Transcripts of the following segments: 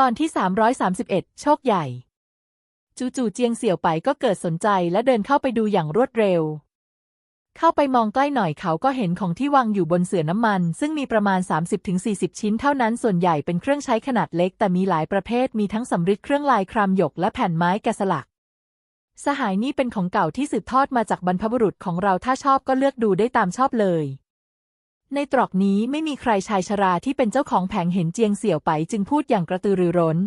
ตอนที่ 331 โชคใหญ่ จู่ๆเจียงเสี่ยวไปก็เกิดสนใจและเดินเข้าไปดูอย่างรวดเร็ว เข้าไปมองใกล้หน่อยเขาก็เห็นของที่วางอยู่บนเสื่อน้ำมัน ซึ่งมีประมาณ 30-40 ชิ้นเท่านั้นส่วนใหญ่เป็นเครื่องใช้ขนาดเล็ก แต่มีหลายประเภทมีทั้งสำริดเครื่องลายครามหยกและแผ่นไม้แกะสลัก สหายนี่เป็นของเก่าที่สืบทอดมาจากบรรพบุรุษของเราถ้าชอบก็เลือกดูได้ตามชอบเลย ในตรอกนี้ไม่มีใครชายชราที่เป็นเจ้าของแผงเห็นเจียงเสี่ยวไปจึงพูดอย่างกระตือรือร้น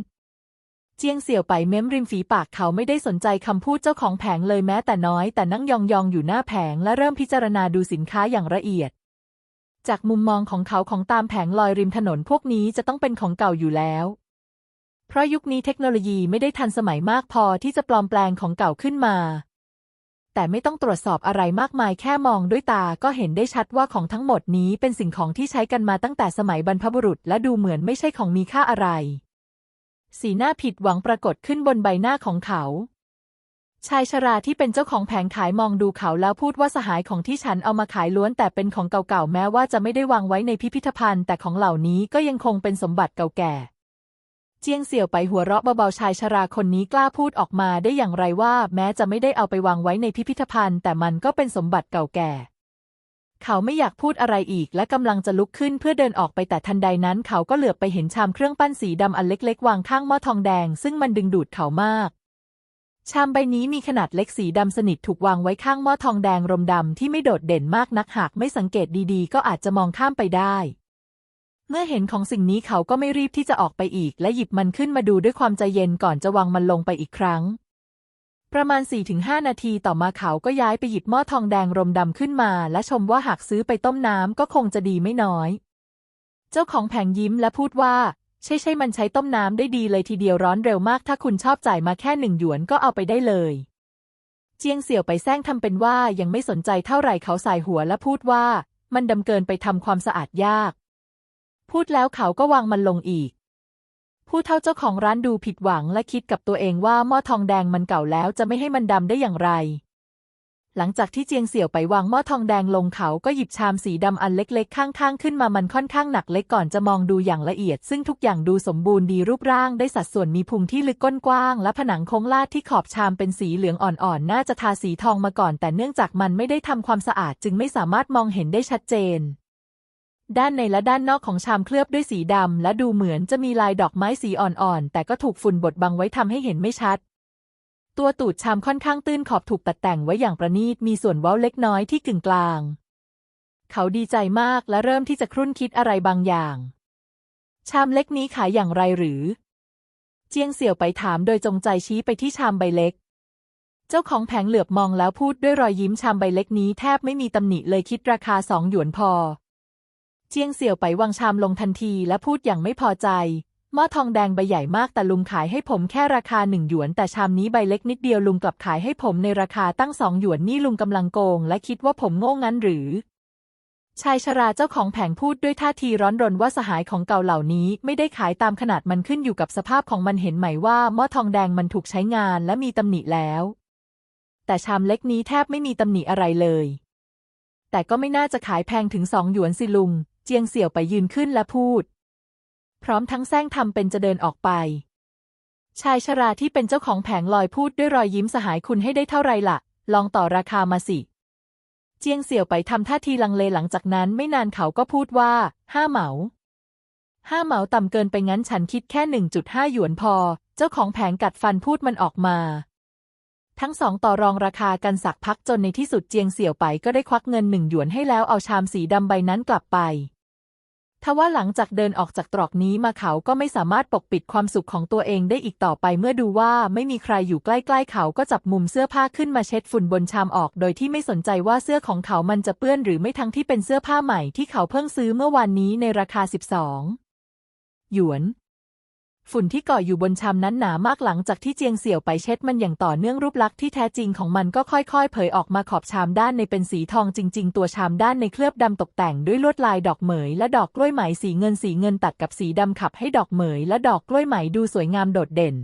เจียงเสี่ยวไปเม้มริมฝีปากเขาไม่ได้สนใจคำพูดเจ้าของแผงเลยแม้แต่น้อย แต่นั่งยองๆอยู่หน้าแผงและเริ่มพิจารณาดูสินค้าอย่างละเอียด จากมุมมองของเขาของตามแผงลอยริมถนนพวกนี้จะต้องเป็นของเก่าอยู่แล้ว เพราะยุคนี้เทคโนโลยีไม่ได้ทันสมัยมากพอที่จะปลอมแปลงของเก่าขึ้นมา แต่ไม่ต้องตรวจสอบอะไรมากมายแค่มองด้วยตาก็เห็นได้ชัดว่าของทั้งหมดนี้เป็นสิ่งของที่ใช้กันมาตั้งแต่สมัยบรรพบุรุษ และดูเหมือนไม่ใช่ของมีค่าอะไร สีหน้าผิดหวังปรากฏขึ้นบนใบหน้าของเขา ชายชราที่เป็นเจ้าของแผงขายมองดูเขาแล้วพูดว่าสหายของที่ฉันเอามาขายล้วนแต่เป็นของเก่าๆแม้ว่าจะไม่ได้วางไว้ในพิพิธภัณฑ์ แต่ของเหล่านี้ก็ยังคงเป็นสมบัติเก่าแก่ จียงเสี่ยวไปหัวเราะเบาๆชายชราคนนี้กล้าพูดออกมาได้อย่างไรว่า แม้จะไม่ได้เอาไปวางไว้ในพิพิธภัณฑ์ แต่มันก็เป็นสมบัติเก่าแก่ เขาไม่อยากพูดอะไรอีกและกำลังจะลุกขึ้นเพื่อเดินออกไปแต่ทันใดนั้น เขาก็เหลือบไปเห็นชามเครื่องปั้นสีดำอันเล็กๆ วางข้างหม้อทองแดง ซึ่งมันดึงดูดเขามาก ชามใบนี้มีขนาดเล็กสีดำสนิทถูกวางไว้ข้างหม้อทองแดงรมดำที่ไม่โดดเด่นมากนักหากไม่สังเกตดีๆ ก็อาจจะมองข้ามไปได้ เมื่อเห็นของสิ่งนี้เขาก็ไม่รีบที่จะออกไปอีก และหยิบมันขึ้นมาดูด้วยความใจเย็นก่อนจะวางมันลงไปอีกครั้ง ประมาณ 4-5 นาทีต่อมาเขาก็ย้ายไปหยิบหม้อทองแดงรมดำขึ้นมา และชมว่าหากซื้อไปต้มน้ำก็คงจะดีไม่น้อย เจ้าของแผงยิ้มและพูดว่า ใช่ใช่มันใช้ต้มน้ำได้ดีเลยทีเดียวร้อนเร็วมาก ถ้าคุณชอบจ่ายมาแค่หนึ่งหยวนก็เอาไปได้เลยเจียงเสี่ยวไปแซงทำเป็นว่ายังไม่สนใจเท่าไหร่เขาสายหัวและพูดว่า มันดำเกินไปทำความสะอาดยาก พูดแล้วเขาก็วางมันลงอีก ผู้เท่าเจ้าของร้านดูผิดหวังและคิดกับตัวเองว่าหม้อทองแดงมันเก่าแล้วจะไม่ให้มันดำได้อย่างไร หลังจากที่เจียงเสี่ยวไปวางหม้อทองแดงลงเขาก็หยิบชามสีดำอันเล็กๆ ข้างๆ ขึ้นมามันค่อนข้างหนักเล็กก่อนจะมองดูอย่างละเอียด ซึ่งทุกอย่างดูสมบูรณ์ดีรูปร่างได้สัดส่วนมีพุงที่ลึกก้นกว้าง และผนังโค้งลาดที่ขอบชามเป็นสีเหลืองอ่อนๆน่าจะทาสีทองมาก่อน แต่เนื่องจากมันไม่ได้ทำความสะอาดจึงไม่สามารถมองเห็นได้ชัดเจน ด้านในและด้านนอกของชามเคลือบด้วยสีดำและดูเหมือนจะมีลายดอกไม้สีอ่อนๆ แต่ก็ถูกฝุ่นบดบังไว้ทำให้เห็นไม่ชัด ตัวตูดชามค่อนข้างตื้นขอบถูกตัดแต่งไว้อย่างประณีตมีส่วนเว้าเล็กน้อยที่กึ่งกลาง เขาดีใจมากและเริ่มที่จะครุ่นคิดอะไรบางอย่าง ชามเล็กนี้ขายอย่างไรหรือ เจียงเสี่ยวไปถามโดยจงใจชี้ไปที่ชามใบเล็กเจ้าของแผงเหลือบมองแล้วพูดด้วยรอยยิ้มชามใบเล็กนี้แทบไม่มีตำหนิเลยคิดราคาสองหยวนพอ จียงเสี่ยวไปวางชามลงทันทีและพูดอย่างไม่พอใจหม้อทองแดงใบใหญ่มากแต่ลุงขายให้ผมแค่ราคาหนึ่งหยวนแต่ชามนี้ใบเล็กนิดเดียวลุงกลับขายให้ผมในราคาตั้งสองหยวนนี่ลุงกำลังโกง และคิดว่าผมโง่งั้นหรือ ชายชราเจ้าของแผงพูดด้วยท่าทีร้อนรนว่าสหายของเก่าเหล่านี้ไม่ได้ขายตามขนาดมันขึ้นอยู่กับสภาพของมันเห็นไหมว่าหม้อทองแดงมันถูกใช้งานและมีตำหนิแล้ว แต่ชามเล็กนี้แทบไม่มีตำหนิอะไรเลย แต่ก็ไม่น่าจะขายแพงถึงสองหยวนสิลุง เจียงเสี่ยวไปยืนขึ้นและพูด พร้อมทั้งแซงทำเป็นจะเดินออกไป ชายชราที่เป็นเจ้าของแผงลอยพูดด้วยรอยยิ้มสหายคุณให้ได้เท่าไรล่ะ ลองต่อราคามาสิ เจียงเสี่ยวไปทำท่าทีลังเลหลังจากนั้นไม่นานเขาก็พูดว่า ห้าเหมาห้าเหมาต่ำเกินไปงั้นฉันคิดแค่หนึ่งจุดห้าหยวนพอ เจ้าของแผงกัดฟันพูดมันออกมา ทั้งสองต่อรองราคากันสักพักจนในที่สุดเจียงเสี่ยวไปก็ได้ควักเงินหนึ่งหยวนให้แล้วเอาชามสีดำใบนั้นกลับไป ทว่าหลังจากเดินออกจากตรอกนี้มาเขาก็ไม่สามารถปกปิดความสุขของตัวเองได้อีกต่อไป เมื่อดูว่าไม่มีใครอยู่ใกล้ๆ เขาก็จับมุมเสื้อผ้าขึ้นมาเช็ดฝุ่นบนชามออก โดยที่ไม่สนใจว่าเสื้อของเขามันจะเปื้อนหรือไม่ทั้งที่เป็นเสื้อผ้าใหม่ที่เขาเพิ่งซื้อเมื่อวานนี้ในราคา 12 หยวน ฝุ่นที่เกาะอยู่บนชามนั้นหนามากหลังจากที่เจียงเสี่ยวไปเช็ดมันอย่างต่อเนื่องรูปลักษณ์ที่แท้จริงของมันก็ค่อยๆ เผยออกมาขอบชามด้านในเป็นสีทองจริง ๆ ตัวชามด้านในเคลือบดำตกแต่งด้วยลวดลายดอกเหมย และดอกกล้วยไหมสีเงินสีเงินตัดกับสีดำขับให้ดอกเหมย และดอกกล้วยไหมดูสวยงามโดดเด่น